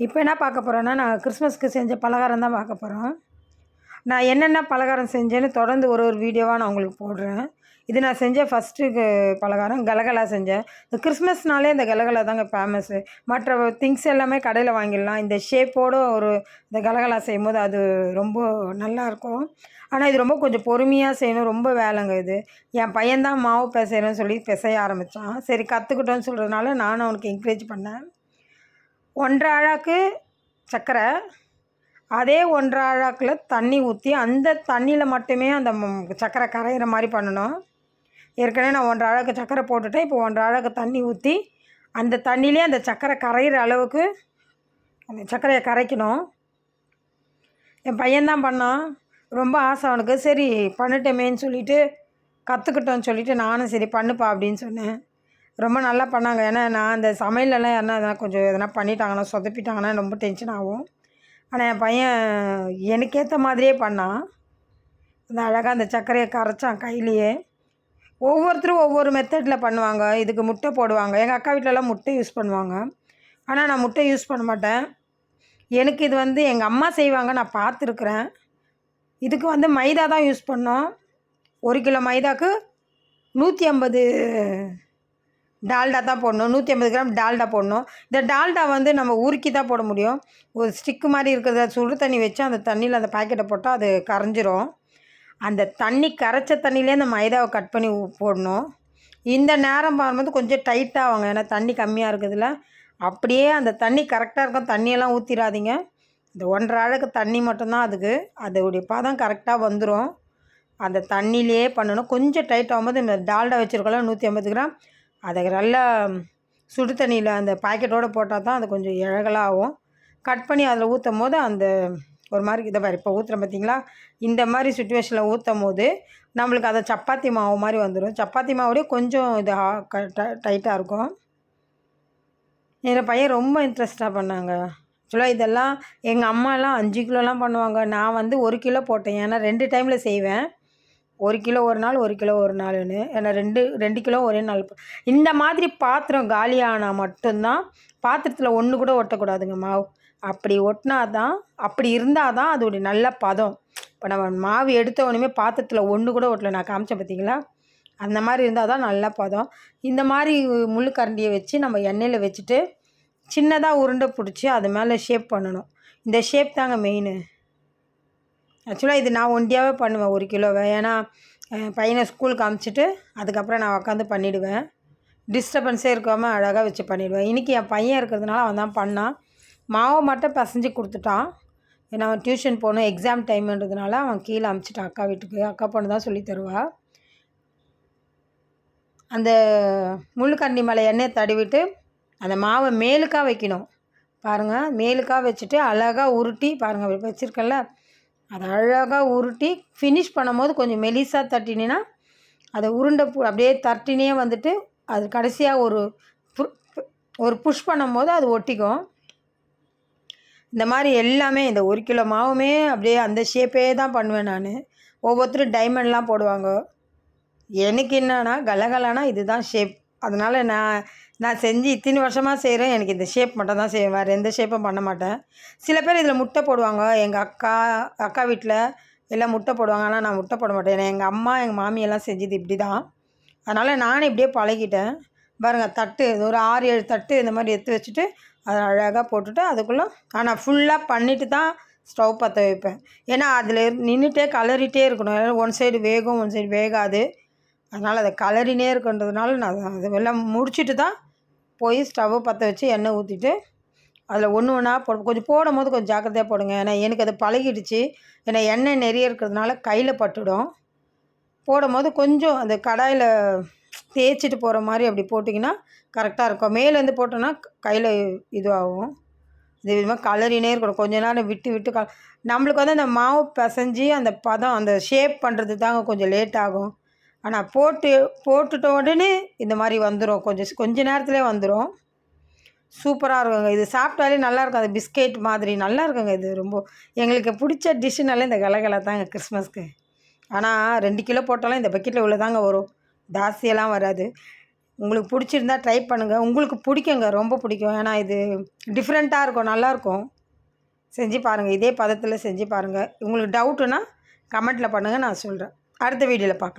இப்போ என்ன பார்க்க போகிறோன்னா நான் கிறிஸ்மஸ்க்கு செஞ்ச பலகாரம் தான் பார்க்க போகிறோம் நான் என்னென்ன பலகாரம் செஞ்சேன்னு தொடர்ந்து ஒரு ஒரு வீடியோவாக நான் உங்களுக்கு போடுறேன். இது நான் செஞ்ச ஃபஸ்ட்டு பலகாரம் கலகலா செஞ்சேன். இந்த கிறிஸ்மஸ்னாலே இந்த கலகலா தாங்க ஃபேமஸ்ஸு மற்ற திங்ஸ் எல்லாமே கடையில் வாங்கிடலாம். இந்த ஷேப்போடு ஒரு இந்த கலகலா செய்யும்போது அது ரொம்ப நல்லாயிருக்கும் ஆனால் இது ரொம்ப கொஞ்சம் பொறுமையாக செய்யணும். ரொம்ப வேலைங்க இது. என் பையன்தான் மாவு பிசைறேன்னு சொல்லி பிசைய ஆரம்பித்தான் சரி கற்றுக்கிட்டோன்னு சொல்கிறதுனால நானும் அவனுக்கு என்கரேஜ் பண்ணேன். ஒன்றரை அழாக்கு சர்க்கரை அதே ஒன்றரை அழாக்கில் தண்ணி ஊற்றி அந்த தண்ணியில் மட்டுமே அந்த சக்கரை சர்க்கரை கரையிற மாதிரி பண்ணணும். ஏற்கனவே நான் ஒன்றரை அழகு சர்க்கரை போட்டுட்டேன். இப்போ ஒன்றரை அழகு தண்ணி ஊற்றி அந்த தண்ணியிலே அந்த சர்க்கரை கரையிற அளவுக்கு அந்த சர்க்கரையை கரைக்கணும். என் பையன்தான் பண்ணான். ரொம்ப ஆசை அவனுக்கு. சரி பண்ணிட்டேமேன்னு சொல்லிவிட்டு கற்றுக்கிட்டோன்னு சொல்லிவிட்டு நானும் சரி பண்ணுப்பா அப்படின்னு சொன்னேன். ரொம்ப நல்லா பண்ணாங்க. ஏன்னா நான் அந்த சமையலெல்லாம் யாருன்னா எதனா கொஞ்சம் எதனா பண்ணிட்டாங்கன்னா சொதப்பிட்டாங்கன்னா ரொம்ப டென்ஷன் ஆகும். ஆனால் என் பையன் எனக்கேற்ற மாதிரியே பண்ணான் அந்த அழகாக அந்த சர்க்கரையை கரைச்சான் கையிலேயே. ஒவ்வொருத்தரும் ஒவ்வொரு மெத்தடில் பண்ணுவாங்க. இதுக்கு முட்டை போடுவாங்க. எங்கள் அக்கா வீட்டிலலாம் முட்டை யூஸ் பண்ணுவாங்க. ஆனால் நான் முட்டை யூஸ் பண்ண மாட்டேன். எனக்கு இது வந்து எங்கள் அம்மா செய்வாங்க நான் பார்த்துருக்குறேன். இதுக்கு வந்து மைதா தான் யூஸ் பண்ணோம். ஒரு கிலோ மைதாக்கு நூற்றி ஐம்பது டால்டா தான் போடணும். நூற்றி ஐம்பது கிராம் டால்டா போடணும். இந்த டால்டா வந்து நம்ம உருக்கி தான் போட முடியும். ஒரு ஸ்டிக்கு மாதிரி இருக்கிறத சுடு தண்ணி வச்சு அந்த தண்ணியில் அந்த பாக்கெட்டை போட்டால் அது கரைஞ்சிரும். அந்த தண்ணி கரைச்ச தண்ணியிலே அந்த மைதாவை கட் பண்ணி போடணும். இந்த நேரம் பார்க்கும்போது கொஞ்சம் டைட்டாக ஆகுங்க ஏன்னா தண்ணி கம்மியாக இருக்குதுல அப்படியே அந்த தண்ணி கரெக்டாக இருக்கும். தண்ணியெல்லாம் ஊற்றிடாதீங்க இந்த ஒன்றரை அழகு தண்ணி மட்டும்தான் அதுக்கு. அதோடைய பதம் கரெக்டாக வந்துடும் அந்த தண்ணியிலே பண்ணணும். கொஞ்சம் டைட் ஆகும்போது இந்த டால்டா வச்சுருக்கலாம் நூற்றி ஐம்பது கிராம். அதை நல்லா சுடு தண்ணியில் அந்த பாக்கெட்டோடு போட்டால் தான் அது கொஞ்சம் இழகலாகும். கட் பண்ணி அதில் ஊற்றும் போது அந்த ஒரு மாதிரி இதை பாரு இப்போ ஊற்றுறேன் பார்த்தீங்களா இந்த மாதிரி சுச்சுவேஷனில் ஊற்றும் போது நம்மளுக்கு அதை சப்பாத்தி மாவு மாதிரி வந்துடும் சப்பாத்தி மாவுலேயே கொஞ்சம் இது டைட்டாக இருக்கும். என் பையன் ரொம்ப இன்ட்ரெஸ்டாக பண்ணாங்க. ஆக்சுவலாக இதெல்லாம் எங்கள் அம்மாலாம் அஞ்சு கிலோலாம் பண்ணுவாங்க. நான் வந்து ஒரு கிலோ போட்டேன். ஏன்னா ரெண்டு டைமில் செய்வேன். ஒரு கிலோ ஒரு நாள் ஒரு கிலோ ஒரு நாள்னு. ஏன்னா ரெண்டு ரெண்டு கிலோ ஒரே நாள். இந்த மாதிரி பாத்திரம் காலியானால் மட்டும்தான் பாத்திரத்தில் ஒன்று கூட ஒட்டக்கூடாதுங்க மாவு. அப்படி ஒட்டினா தான் அப்படி இருந்தால் தான் அதோடைய நல்ல பதம். இப்போ நம்ம மாவு எடுத்த உடனே பாத்திரத்தில் ஒன்று கூட ஒட்டல. நான் காமிச்சேன் பார்த்தீங்களா அந்த மாதிரி இருந்தால் தான் நல்ல பதம். இந்த மாதிரி முள்ளுக்கரண்டியை வச்சு நம்ம எண்ணெயில் வச்சுட்டு சின்னதாக உருண்டை பிடிச்சி அது மேலே ஷேப் பண்ணணும். இந்த ஷேப் தாங்க மெயின் ஆக்சுவலாக இது நான் ஒண்டியாகவே பண்ணுவேன் ஒரு கிலோவை. ஏன்னா பையனை ஸ்கூலுக்கு அமுச்சிட்டு அதுக்கப்புறம் நான் உட்காந்து பண்ணிவிடுவேன் டிஸ்டர்பன்ஸே இருக்காமல் அழகாக வச்சு பண்ணிவிடுவேன் இன்றைக்கி என் பையன் இருக்கிறதுனால அவன் தான் பண்ணான். மாவை மட்டும் பசஞ்சு கொடுத்துட்டான். ஏன்னா அவன் டியூஷன் போகணும் எக்ஸாம் டைம்ன்றதுனால அவன் கீழே அமுச்சிட்டான் அக்கா வீட்டுக்கு. அக்கா பொண்ணு தான் சொல்லி தருவா. அந்த முள்ளுக்கண்டி மேலே எண்ணெயை தடவிட்டு அந்த மாவை மேலுக்காக வைக்கணும். பாருங்கள் மேலுக்காக வச்சுட்டு அழகாக உருட்டி பாருங்கள் வச்சுருக்கேன்ல அதை அழகாக உருட்டி ஃபினிஷ் பண்ணும்போது கொஞ்சம் மெலிசாக தட்டினீங்கன்னா அதை உருண்டை பு- அப்படியே தட்டினே வந்துட்டு அது கடைசியாக ஒரு பு- ஒரு புஷ் பண்ணும்போது அது ஒட்டிக்கும். இந்த மாதிரி எல்லாமே இந்த ஒரு கிலோ மாவுமே அப்படியே அந்த ஷேப்பே தான் பண்ணுவேன் நான். ஒவ்வொருத்தரும் டைமண்ட்லாம் போடுவாங்க. எனக்கு என்னன்னா கலகலனா இதுதான் ஷேப் அதனால் நான் நான் செஞ்சு இத்தனை வருஷமாக செய்கிறேன் எனக்கு இந்த ஷேப் மட்டும் தான் செய்வேன். வேறு எந்த ஷேப்பும் பண்ண மாட்டேன். சில பேர் இதில் முட்டை போடுவாங்க. எங்கள் அக்கா அக்கா வீட்டில் எல்லாம் முட்டை போடுவாங்க. ஆனால் நான் முட்டை போட மாட்டேன். ஏன்னா எங்கள் அம்மா எங்கள் மாமியெல்லாம் செஞ்சது இப்படி தான் அதனால் நானும் இப்படியே பழகிட்டேன். பாருங்கள் தட்டு இது ஒரு ஆறு ஏழு தட்டு இந்த மாதிரி எடுத்து வச்சுட்டு அதை அழகாக போட்டுட்டு அதுக்குள்ளே ஆனால் ஃபுல்லாக பண்ணிட்டு தான் ஸ்டவ் பற்ற வைப்பேன். ஏன்னா அதில் நின்றுட்டே கலரிட்டே இருக்கணும். ஒன் சைடு வேகும் ஒன் சைடு வேகாது. அதனால் அதை கலரினே இருக்கின்றதுனால நான் அதை வெள்ளம் முடிச்சுட்டு தான் போய் ஸ்டவ்வை பற்ற வச்சு எண்ணெய் ஊற்றிட்டு அதில் ஒன்று ஒன்றா போடும் கொஞ்சம் போடும் போது கொஞ்சம் ஜாக்கிரதையாக போடுங்க. ஏன்னா எனக்கு அது பழகிடுச்சு. ஏன்னா எண்ணெய் நிறைய இருக்கிறதுனால கையில் பட்டுடும். போடும்போது கொஞ்சம் அந்த கடாயில் தேய்ச்சிட்டு போகிற மாதிரி அப்படி போட்டிங்கன்னா கரெக்டாக இருக்கும். மேலேருந்து போட்டோன்னா கையில் இதுவாகும். இது விதமாக கலரினே இருக்கணும். கொஞ்ச நேரம் விட்டு விட்டு க நம்மளுக்கு வந்து அந்த மாவு பிசைஞ்சு அந்த பதம் அந்த ஷேப் பண்ணுறது தாங்க கொஞ்சம் லேட் ஆகும். ஆனால் போட்டு போட்டுட்ட உடனே இந்த மாதிரி வந்துடும் கொஞ்சம் கொஞ்ச நேரத்துலேயே வந்துடும் சூப்பராக இருக்குங்க. இது சாப்பிட்டாலே நல்லா இருக்கும். அது பிஸ்கெட் மாதிரி நல்லா இருக்குங்க இது ரொம்ப. எங்களுக்கு பிடிச்ச டிஷ்ஷுனாலே இந்த கலகலை தாங்க கிறிஸ்மஸ்க்கு. ஆனால் ரெண்டு கிலோ போட்டாலும் இந்த பக்கெட்டில் உள்ளே தாங்க வரும். ஜாஸ்தியெல்லாம் வராது. உங்களுக்கு பிடிச்சிருந்தா ட்ரை பண்ணுங்கள் உங்களுக்கு பிடிக்குங்க. ரொம்ப பிடிக்கும். ஏன்னா இது டிஃப்ரெண்ட்டாக இருக்கும். நல்லாயிருக்கும் செஞ்சு பாருங்கள் இதே பதத்தில் செஞ்சு பாருங்கள் உங்களுக்கு டவுட்டுன்னா கமெண்ட்டில் பண்ணுங்கள் நான் சொல்கிறேன் அடுத்த வீடியோவில் பார்க்கலாம்.